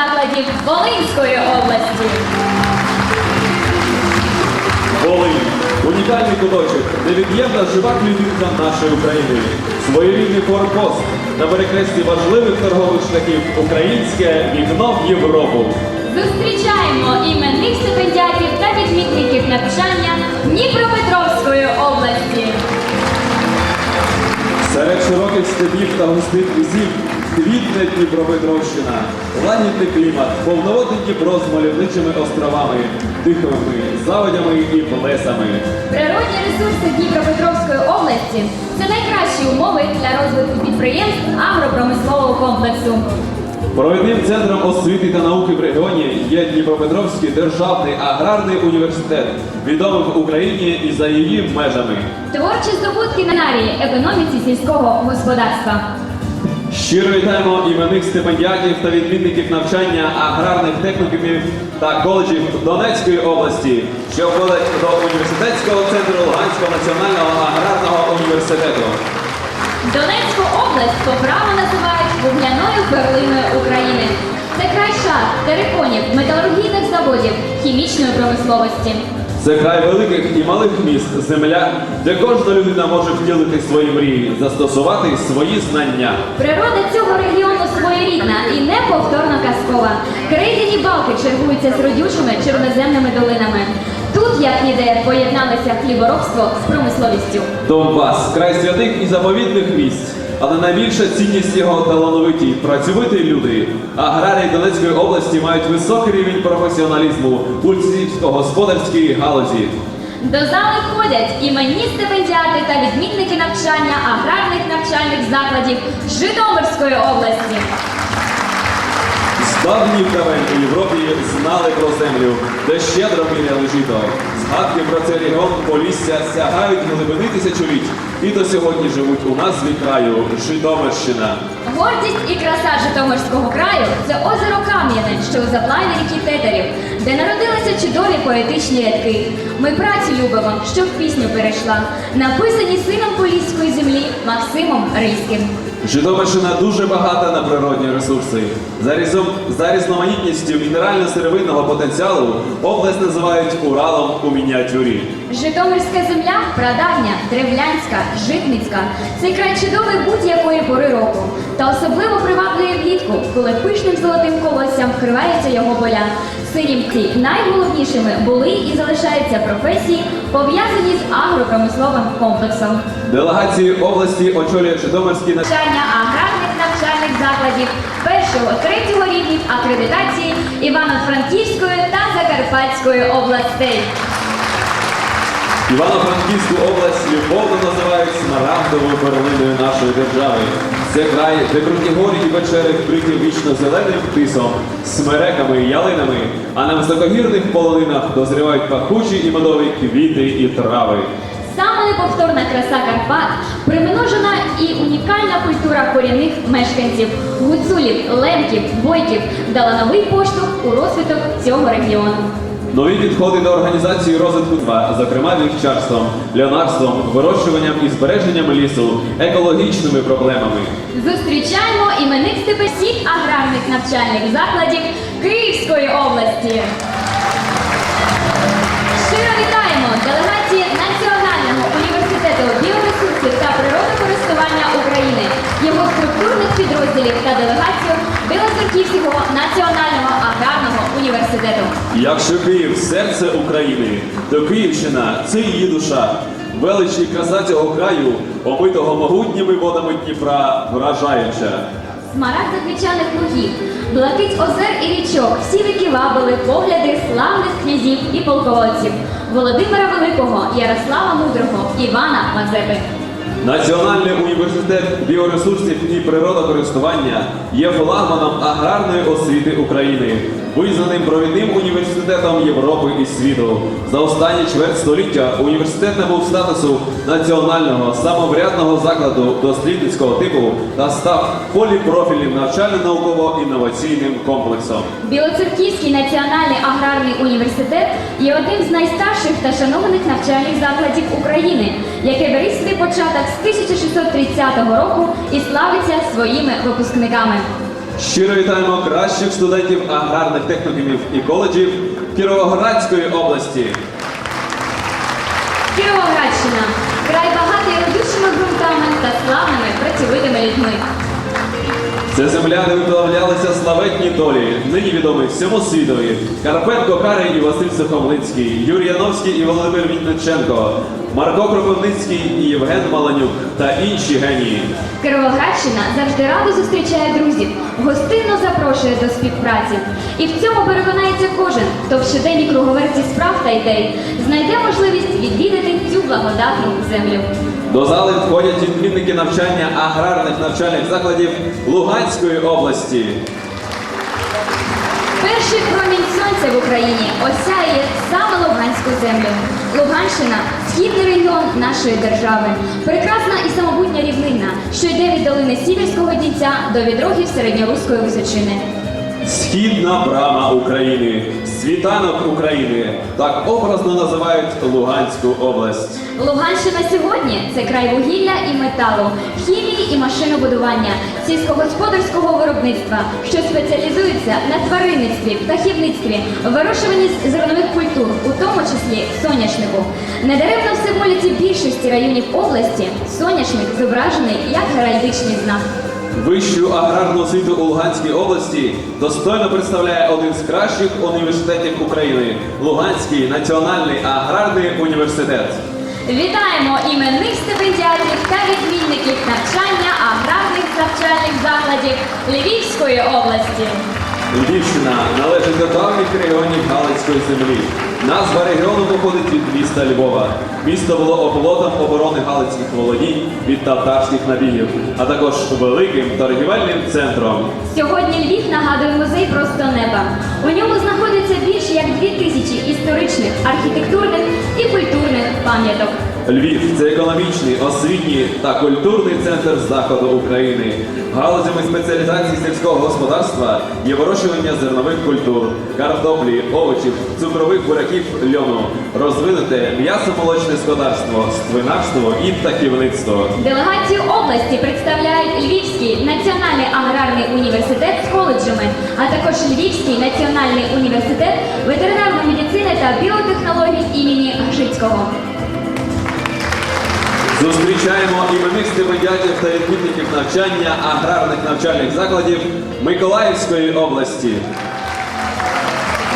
закладів Волинської області. Волинь унікальний куточок, невід'ємна жива клітинка нашої України. Своєрідний форпост на перекресті важливих торгових шляхів Українське вікно в Європу. Зустрічаємо іменних стипендіатів та відмітників навчання Дніпропетровської області. Серед широких степів та густих лісів квітне Дніпропетровщина, лагідний клімат, повноводний Дніпро з мальовничими островами, диховими заводями і плесами. Природні ресурси Дніпропетровської області це найкращі умови для розвитку підприємств агропромислового комплексу. Провідним центром освіти та науки в регіоні є Дніпропетровський державний аграрний університет, відомий в Україні і за її межами. Творчі здобутки на нарії економіці сільського господарства. Щиро вітаємо іменних стипендіатів та відмінників навчання аграрних технікумів та коледжів Донецької області, що входять до університетського центру Луганського національного аграрного університету. Донецьку область по праву називають вугляною перлиною України. Це край шар, териконів, металургійних заводів, хімічної промисловості. Це край великих і малих міст, земля, де кожна людина може втілити свої мрії, застосувати свої знання. Природа цього регіону своєрідна і неповторно казкова. Крейдені балки чергуються з родючими чорноземними долинами. Тут, як ніде, поєдналися хліборобство з промисловістю. Донбас край святих і заповідних місць, але найбільша цінність його талановиті, працьовиті люди. Аграрії Донецької області мають високий рівень професіоналізму у сільськогосподарській галузі. До зали входять іменні стипендіати та відмінники навчання аграрних навчальних закладів Житомирської області. З давніх у Європі знали про землю, де щедро міряли жито. Згадки про цей регіон Полісся сягають глибини тисячоліть і до сьогодні живуть у назві краю Житомирщина. Гордість і краса Житомирського краю це озеро Кам'яне, що у заплаві ріки Тетерів, де народилися чудові поетичні рядки. Ми працю любимо, що в пісню перейшла, написані сином поліської землі Максимом Рильським. Житомирщина дуже багата на природні ресурси. За, різом, за різноманітністю мінерально-сировинного потенціалу область називають Уралом у мініатюрі. Житомирська земля прадавня, древлянська, житницька. Цей край чудовий будь-якої пори року. Та особливо приваблює влітку, коли пишним золотим колоссям вкриваються його поля. Сирімці найголовнішими були і залишаються професії, пов'язані з агропромисловим комплексом. Делегації області очолює Житомирський Навчання аграрних навчальних закладів першого третього рівнів акредитації Івано-Франківської та Закарпатської областей. Івано-Франківську область любовно називають смарагдовою перлиною нашої держави. Це край, де круті горі і вечери вкриті вічно зеленим тисом, смереками і ялинами, а на високогірних полонинах дозрівають пахучі і медові квіти і трави. Саме неповторна краса Карпат примножена і унікальна культура корінних мешканців гуцулів, лемків, бойків дала новий поштовх у розвиток цього регіону. Нові підходи до організації розвитку тва, зокрема вівчарством, льонарством, вирощуванням і збереженням лісу, екологічними проблемами. Зустрічаємо іменних стипендій аграрних навчальних закладів Київської області. Щиро вітаємо делегації Національного університету біоресурсів та природокористування України, його структурних підрозділів та делегацію Білоцерківського національного аграрного університету. Якщо Київ серце України, то Київщина це її душа. Велич і краса цього краю, омитого могутніми водами Дніпра, вражаюча. Смарагд заквічаних лугів, блакить озер і річок, всі віки вабили погляди славних князів і полководців Володимира Великого, Ярослава Мудрого, Івана Мазепи. Національний університет біоресурсів і природокористування є флагманом аграрної освіти України, визнаним провідним університетом Європи і світу. За останні чверть століття університет набув статусу національного самоврядного закладу дослідницького типу та став поліпрофільним навчально-науково-інноваційним комплексом. Білоцерківський національний аграрний університет є одним з найстарших та шанованих навчальних закладів України, яке бере свій початок з 1630 року і славиться своїми випускниками. Щиро вітаємо кращих студентів аграрних технікумів і коледжів Кіровоградської області. Кіровоградщина край Це земля, де виплавлялися славетні долі, нині відомі всьому світові. Карпенко Карий і Василь Сухомлинський, Юрій Яновський і Володимир Вітниченко, Марко Кропивницький і Євген Маланюк та інші генії. Кіровоградщина завжди радо зустрічає друзів, гостинно запрошує до співпраці. І в цьому переконається кожен, хто в щоденній круговерті справ та ідей знайде можливість відвідати цю благодатну землю. До зали входять відмінники навчання аграрних навчальних закладів Луганської області. Перший промінь сонця в Україні осяє саме Луганську землю. Луганщина східний регіон нашої держави, прекрасна і самобутня рівнина, що йде від долини Сіверського Дінця до відрогів середньоруської височини. Східна брама України, світанок України. Так образно називають Луганську область. Луганщина сьогодні це край вугілля і металу, хімії і машинобудування, сільськогосподарського виробництва, що спеціалізується на тваринництві, птахівництві, вирощуванні зернових культур, у тому числі соняшнику. Недаремно в символіці більшості районів області соняшник зображений як геральдичний знак. Вищу аграрну освіту у Луганській області достойно представляє один з кращих університетів України Луганський національний аграрний університет. Вітаємо іменних стипендіатів та відмінників навчання аграрних навчальних закладів Львівської області. Львівщина належить до давніх регіонів Галицької землі. Назва регіону походить від міста Львова. Місто було оплотом оборони Галицьких володінь від татарських набігів, а також великим торгівельним центром. Сьогодні Львів нагадує музей просто неба. У ньому знаходиться більше як дві тисячі історичних, архітектурних і культурних пам'яток. Львів це економічний, освітній та культурний центр заходу України. Галузями спеціалізації сільського господарства є вирощування зернових культур, картоплі, овочів, цукрових буряків, льону, розвинуте м'ясо-молочне господарство, свинарство і птахівництво. Делегацію області представляють Львівський національний аграрний університет з коледжами, а також Львівський національний університет ветеринарної медицини та біотехнологій імені Гжицького. Зустрічаємо іменних стипендіатів та відмітників навчання аграрних навчальних закладів Миколаївської області.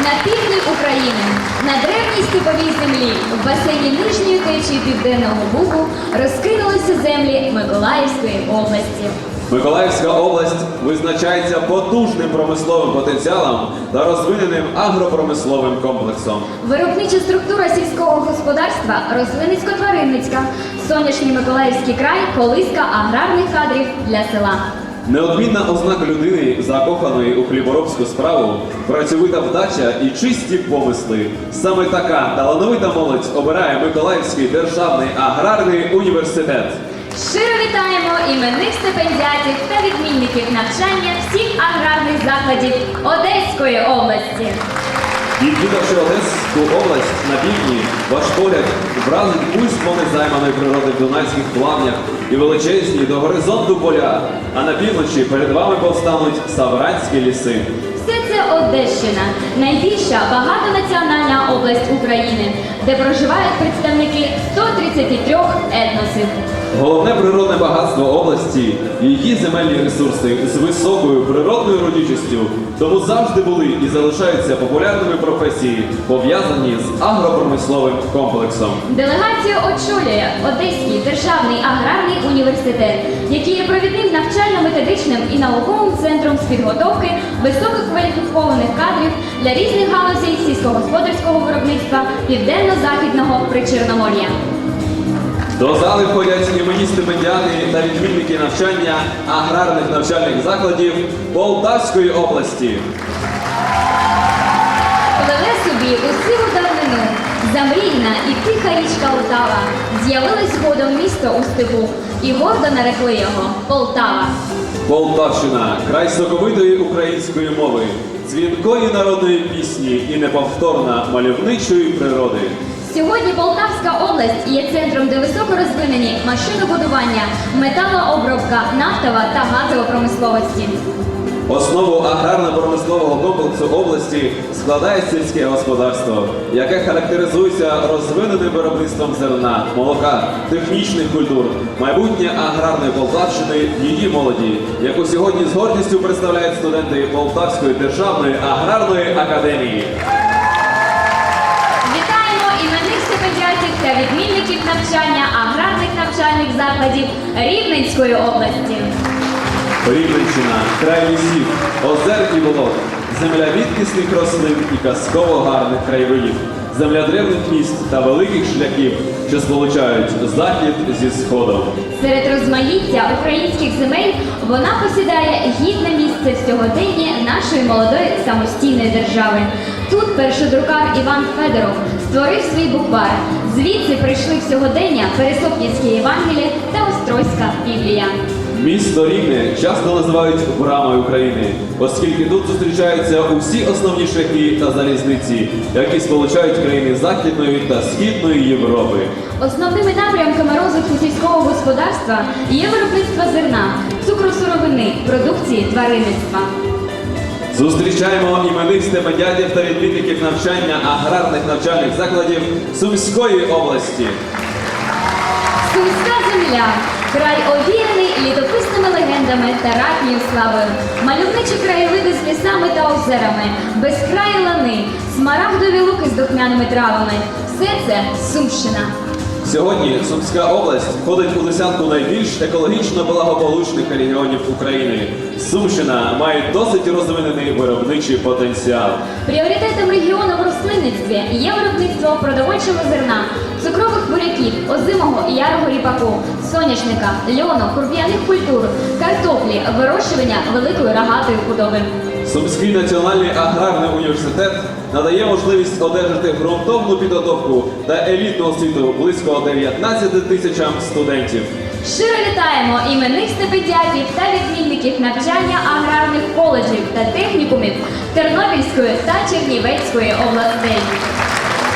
На півдні України, на древній степовій землі, в басейні нижньої течії Південного Бугу розкинулися землі Миколаївської області. Миколаївська область визначається потужним промисловим потенціалом та розвиненим агропромисловим комплексом. Виробнича структура сільського господарства рослинницько-тваринницька, сонячний Миколаївський край, колиска аграрних кадрів для села. Неодмінна ознака людини, закоханої у хліборобську справу, працьовита вдача і чисті помисли. Саме така талановита молодь обирає Миколаївський державний аграрний університет. Щиро вітаємо іменних стипендіатів та відмінників навчання всіх аграрних закладів Одеської області. Відвідавши Одеську область на півдні, ваш погляд вразить буйство незайманої природи в Дунайських плавнях і величезні до горизонту поля, а на півночі перед вами повстануть Савранські ліси. Все це Одещина, найбільша багатонаціональна область України, де проживають представники 133 етносів. Головне природне багатство області її земельні ресурси з високою природною родючістю, тому завжди були і залишаються популярними професії, пов'язані з агропромисловим комплексом. Делегацію очолює Одеський державний аграрний університет, який є провідним навчально-методичним і науковим центром з підготовки висококваліфікованих кадрів для різних галузей сільськогосподарського виробництва південно-західного причорномор'я. До зали входять імені стипендіати та відмінники навчання аграрних навчальних закладів Полтавської області. Пливе собі у сиву давнину, замрійна і тиха річка Полтава. З'явилось згодом місто у степу, і гордо нарекли його Полтава. Полтавщина край соковитої української мови, дзвінкої народної пісні і неповторна мальовничої природи. Сьогодні Полтавська область є центром, де високо розвинені машинобудування, металообробка, нафтова та газова промисловості. Основу аграрно-промислового комплексу області складає сільське господарство, яке характеризується розвиненим виробництвом зерна, молока, технічних культур, майбутнє аграрної Полтавщини, її молоді, яку сьогодні з гордістю представляють студенти Полтавської державної аграрної академії. Вітаємо іменних стипендіатів та відмінників навчання аграрних навчальних закладів Рівненської області. Рівненщина, край лісів, озер і болот, земля відкисних рослин і казково гарних краєвидів, земля древних міст та великих шляхів, що сполучають захід зі сходом. Серед розмаїття українських земель вона посідає гідне місце в сьогоденні нашої молодої самостійної держави. Тут першодрукар Іван Федоров створив свій буквар. Звідси прийшли в сьогодення Пересопницьке Євангеліє та Острозька Біблія. Місто Рівне часто називають брамою України, оскільки тут зустрічаються усі основні шляхи та залізниці, які сполучають країни Західної та Східної Європи. Основними напрямками розвитку сільського господарства є виробництво зерна, цукросуровини, продукції тваринництва. Зустрічаємо іменних стипендіатів та відмінників навчання аграрних навчальних закладів Сумської області. Сумська земля, край овіяний літописними легендами та ратньою славою, мальовничі краєвиди з лісами та озерами, безкраї лани, смарагдові луки з духмяними травами. Все це Сумщина. Сьогодні Сумська область входить у десятку найбільш екологічно благополучних регіонів України. Сумщина має досить розвинений виробничий потенціал. Пріоритетом регіону в рослинництві є виробництво продовольчого зерна, цукрових буряків, озимого і ярого ріпаку, соняшника, льону, курб'яних культур, картоплі, вирощування великої рогатої худоби. Сумський національний аграрний університет надає можливість одержати ґрунтовну підготовку та елітну освіту близько 19 тисячам студентів. Щиро вітаємо іменних стипендіатів та відмінників навчання аграрних коледжів та технікумів Тернопільської та Чернівецької областей.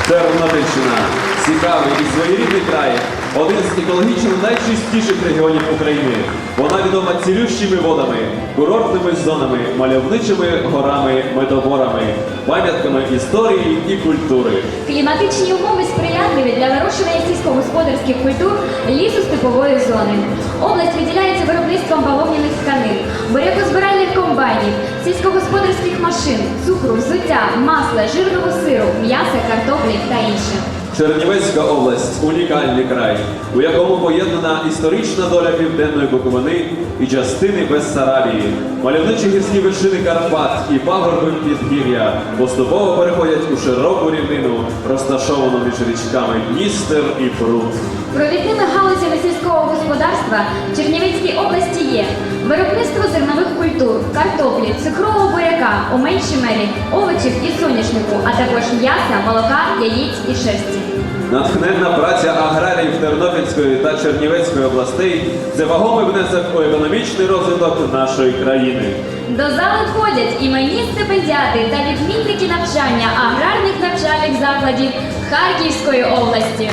Тернопільщина цікавий і своєрідний край, один з екологічно найчистіших регіонів України. Вона відома цілющими водами, курортними зонами, мальовничими горами, медоборами, пам'ятками історії і культури. Кліматичні умови сприятливі для вирощування сільськогосподарських культур лісостепової зони. Область виділяється виробництвом бавовняних тканин, бурякозбиральних комбайнів, сільськогосподарських машин, цукру, взуття, масла, жирного сиру, м'яса, картоплі та інше. Чернівецька область унікальний край, у якому поєднана історична доля південної Буковини і частини Бессарабії. Мальовничі гірські вершини Карпат і пагорби підгір'я поступово переходять у широку рівнину, розташовану між річками Дністер і Прут. Провідними галузями сільського господарства в Чернівецькій області є виробництво зернових культур, картоплі, цукрового буряка, у меншій мері, овочів і соняшнику, а також м'яса, молока, яєць і шерсті. Натхненна праця аграріїв Тернопільської та Чернівецької областей це вагомий внесок у економічний розвиток нашої країни. До зали входять іменні стипендіати та відмінники навчання аграрних навчальних закладів Харківської області.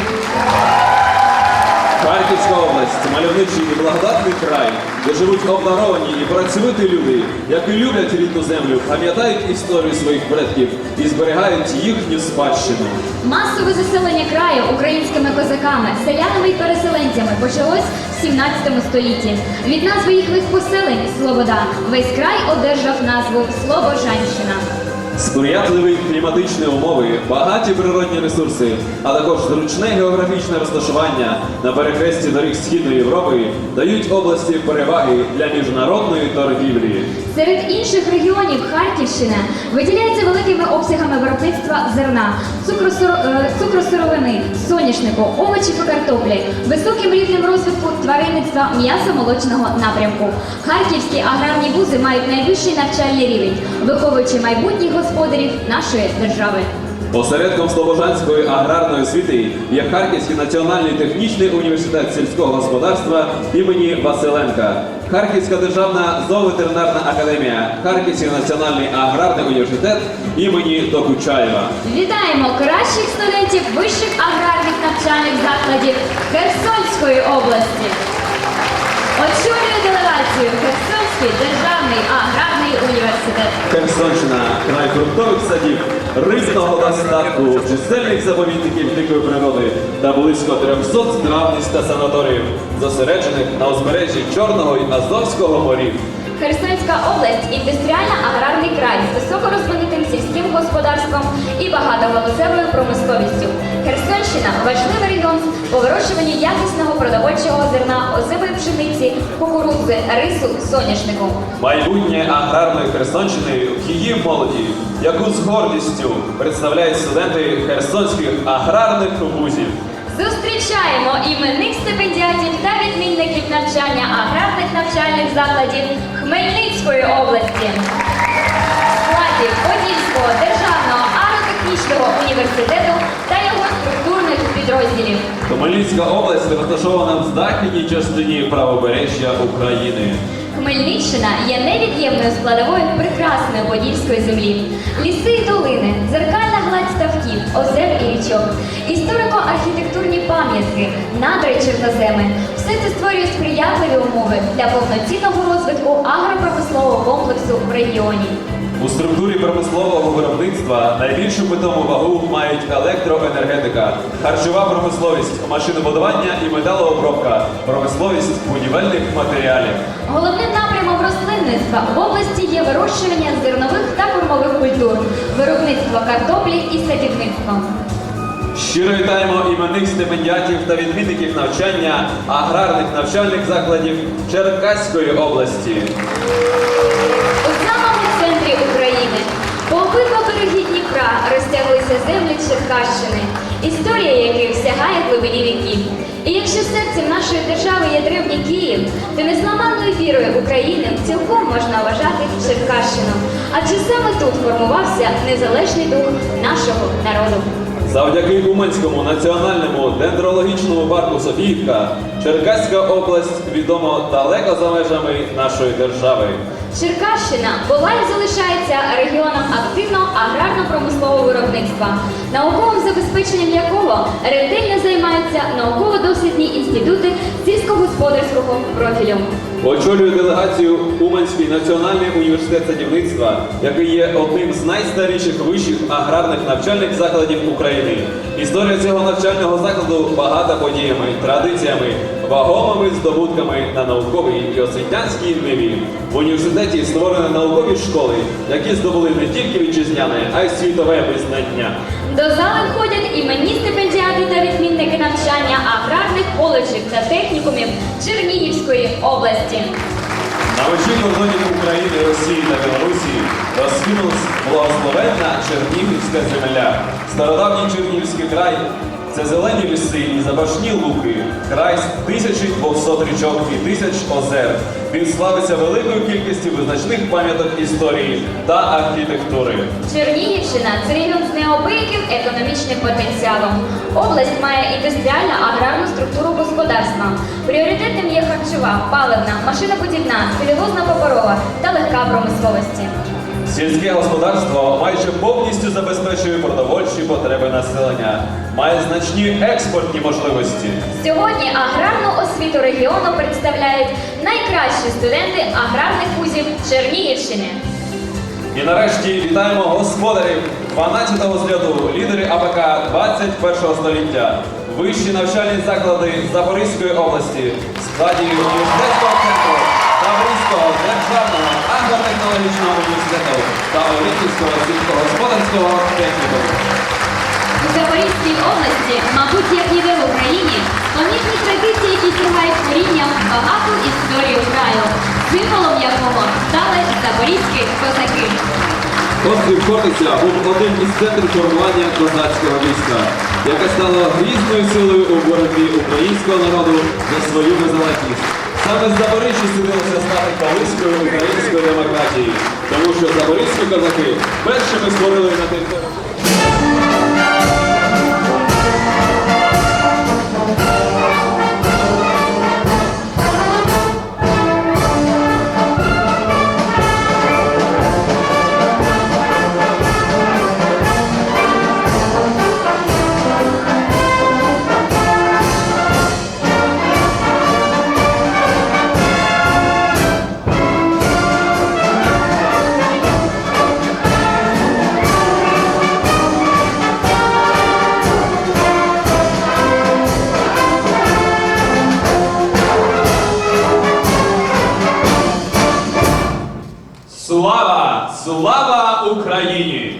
Харківська область мальовничий і благодатний край, де живуть обдаровані і працьовиті люди, які люблять рідну землю, пам'ятають історію своїх предків і зберігають їхню спадщину. Масове заселення краю українськими козаками, селянами і переселенцями почалось в 17 столітті. Від назви їхніх поселень Слобода весь край одержав назву Слобожанщина. Сприятливі кліматичні умови, багаті природні ресурси, а також зручне географічне розташування на перехресті доріг Східної Європи дають області переваги для міжнародної торгівлі. Серед інших регіонів Харківщина виділяється великими обсягами виробництва зерна, е, цукросировини, соняшнику, овочів і картоплі, високим рівнем розвитку тваринництва м'ясо-молочного напрямку. Харківські аграрні вузи мають найвищий навчальний рівень, виховуючи майбутніх господарів нашої держави. Осередком Слобожанської аграрної освіти є Харківський національний технічний університет сільського господарства імені Василенка, Харківська державна зооветеринарна академія, Харківський національний аграрний університет імені Докучаєва. Вітаємо кращих студентів вищих аграрних навчальних закладів Херсонської області. Очолює делегацію Херсонський державний аграрний університет. Херсонщина край фруктових садів, рибного достатку, чисельних заповідників дикої природи та близько 300 здравниць та санаторіїв, зосереджених на узбережжі Чорного і Азовського морів. Херсонська область індустріально-аграрний край з високо розвинутим сільським господарством і багатогалузевою промисловістю. Херсонщина важливий регіон по вирощуванню якісного продовольчого зерна, озимої пшениці, кукурудзи, рису, соняшнику. Майбутнє аграрної Херсонщини в її молоді, яку з гордістю представляють студенти херсонських аграрних вузів. Зустрічаємо іменних стипендіатів та відмінників навчання аграрних навчальних закладів Хмельницької області. Складів Подільського державного агротехнічного університету та його структурних підрозділів. Хмельницька область розташована в західній частині правобережжя України. Хмельниччина є невід'ємною складовою прекрасної подільської землі. Ліси і долини, дзеркальна гладь ставків, озер і річок, історико-архітектурні пам'ятки, надра й чорноземи. Все це створює сприятливі умови для повноцінного розвитку агропромислового комплексу в регіоні. У структурі промислового виробництва найбільшу питому вагу мають електроенергетика, харчова промисловість, машинобудування і металообробка, промисловість будівельних матеріалів. Головним напрямом рослинництва в області є вирощування зернових та кормових культур, виробництво картоплі і садівництво. Щиро вітаємо іменних стипендіатів та відмінників навчання аграрних навчальних закладів Черкаської області. Історія яких сягає глибині віків. І якщо серцем нашої держави є древній Київ, то незламанною вірою України цілком можна вважати Черкащину. Адже саме тут формувався незалежний дух нашого народу. Завдяки Уманському національному дендрологічному парку Софіївка Черкаська область відома далеко за межами нашої держави. Черкащина. Була і залишається регіоном активного аграрно-промислового виробництва, науковим забезпеченням якого ретельно займаються науково-дослідні інститути сільськогосподарського профілю. Очолює делегацію Уманський національний університет садівництва, який є одним з найстаріших вищих аграрних навчальних закладів України. Історія цього навчального закладу багата подіями, традиціями, вагомими здобутками на науковій і освітянській ниві. В університеті створені наукові школи, які здобули не тільки вітчизняне, а й світове визнання. До зали входять іменні стипендіати та відмінники навчання аграрних коледжів та технікумів Чернігівської області. На межі зоні України, Росії та Білорусі розкинулась благословенна Чернігівська земля. Стародавній Чернігівський край це зелені ліси і забашні луки, край з 1200 річок і тисяч озер. Він славиться великою кількістю визначних пам'яток історії та архітектури. Чернігівщина це регіон з необияким економічним потенціалом. Область має індустріально аграрну структуру господарства. Пріоритетним є харчова, паливна, машинобудівна, целюлозна паперова та легка промисловості. Сільське господарство майже повністю забезпечує продовольчі потреби населення, має значні експортні можливості. Сьогодні аграрну освіту регіону представляють найкращі студенти аграрних вузів Чернігівщини. І нарешті вітаємо господарів 12-го зльоту, лідери АПК 21-го століття, вищі навчальні заклади Запорізької області, складі університетського центру Таврійського державного агротехнологічного університету та Олімпійського сільськогосподарського технікуму. У Запорізькій області, мабуть, як ніде в Україні, помітні традиції, які сягають корінням багату історію краю, символом якого стали запорізькі козаки. Острів Хортиця був одним із центрів формування козацького війська, яке стало грізною силою у боротьбі українського народу за свою незалежність. Саме з Запоріжжя судилося стати колискою українською демократією, тому що запорізькі козаки першими створили на території. Слава! Україні!